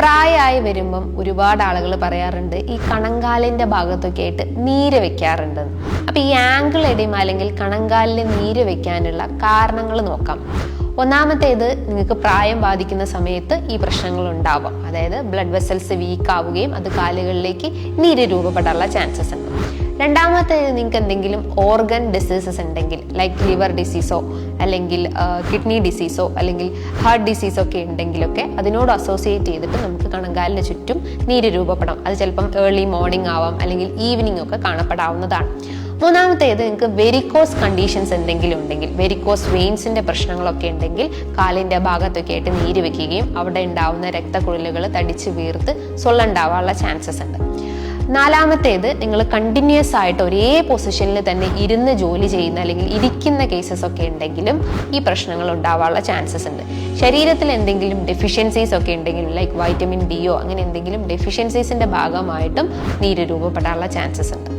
പ്രായമായി വരുമ്പം ഒരുപാട് ആളുകൾ പറയാറുണ്ട് ഈ കണങ്കാലിന്റെ ഭാഗത്തൊക്കെ ആയിട്ട് നീര് വെക്കാറുണ്ട്. അപ്പൊ ഈ ആംഗിൾ എഡിമ അല്ലെങ്കിൽ കണങ്കാലിൽ നീര് വെക്കാനുള്ള കാരണങ്ങൾ നോക്കാം. ഒന്നാമത്തേത് നിങ്ങൾക്ക് പ്രായം ബാധിക്കുന്ന സമയത്ത് ഈ പ്രശ്നങ്ങൾ ഉണ്ടാവാം. അതായത് ബ്ലഡ് വെസൽസ് വീക്ക് ആവുകയും അത് കാലുകളിലേക്ക് നീര് രൂപപ്പെടാനുള്ള ചാൻസസ് ഉണ്ട്. രണ്ടാമത്തേത് നിങ്ങൾക്ക് എന്തെങ്കിലും ഓർഗൻ ഡിസീസസ് ഉണ്ടെങ്കിൽ ലൈക്ക് ലിവർ ഡിസീസോ അല്ലെങ്കിൽ കിഡ്നി ഡിസീസോ അല്ലെങ്കിൽ ഹാർട്ട് ഡിസീസോ ഒക്കെ ഉണ്ടെങ്കിലൊക്കെ അതിനോട് അസോസിയേറ്റ് ചെയ്തിട്ട് നമുക്ക് കണങ്കാലിന് ചുറ്റും നീര് രൂപപ്പെടാം. അത് ചിലപ്പം ഏർലി മോർണിംഗ് ആവാം അല്ലെങ്കിൽ ഈവനിങ് ഒക്കെ കാണപ്പെടാവുന്നതാണ്. മൂന്നാമത്തേത് നിങ്ങൾക്ക് വെരിക്കോസ് കണ്ടീഷൻസ് എന്തെങ്കിലും ഉണ്ടെങ്കിൽ വെരിക്കോസ് വെയിൻസിന്റെ പ്രശ്നങ്ങളൊക്കെ ഉണ്ടെങ്കിൽ കാലിന്റെ ഭാഗത്തൊക്കെ ആയിട്ട് നീര് വെക്കുകയും അവിടെ ഉണ്ടാവുന്ന രക്തക്കുഴലുകൾ തടിച്ച് വീർത്ത് സൊള്ളുണ്ടാവാനുള്ള ചാൻസസ് ഉണ്ട്. നാലാമത്തേത് നിങ്ങൾ കണ്ടിന്യൂസ് ആയിട്ട് ഒരേ പൊസിഷനിൽ തന്നെ ഇരുന്ന് ജോലി ചെയ്യുന്ന അല്ലെങ്കിൽ ഇരിക്കുന്ന കേസസ് ഒക്കെ ഉണ്ടെങ്കിലും ഈ പ്രശ്നങ്ങൾ ഉണ്ടാവാനുള്ള ചാൻസസ് ഉണ്ട്. ശരീരത്തിൽ എന്തെങ്കിലും ഡെഫിഷ്യൻസീസ് ഒക്കെ ഉണ്ടെങ്കിലും ലൈക്ക് വൈറ്റമിൻ ഡിയോ അങ്ങനെ എന്തെങ്കിലും ഡെഫിഷ്യൻസീസിന്റെ ഭാഗമായിട്ടും നീര് രൂപപ്പെടാനുള്ള ചാൻസസ് ഉണ്ട്.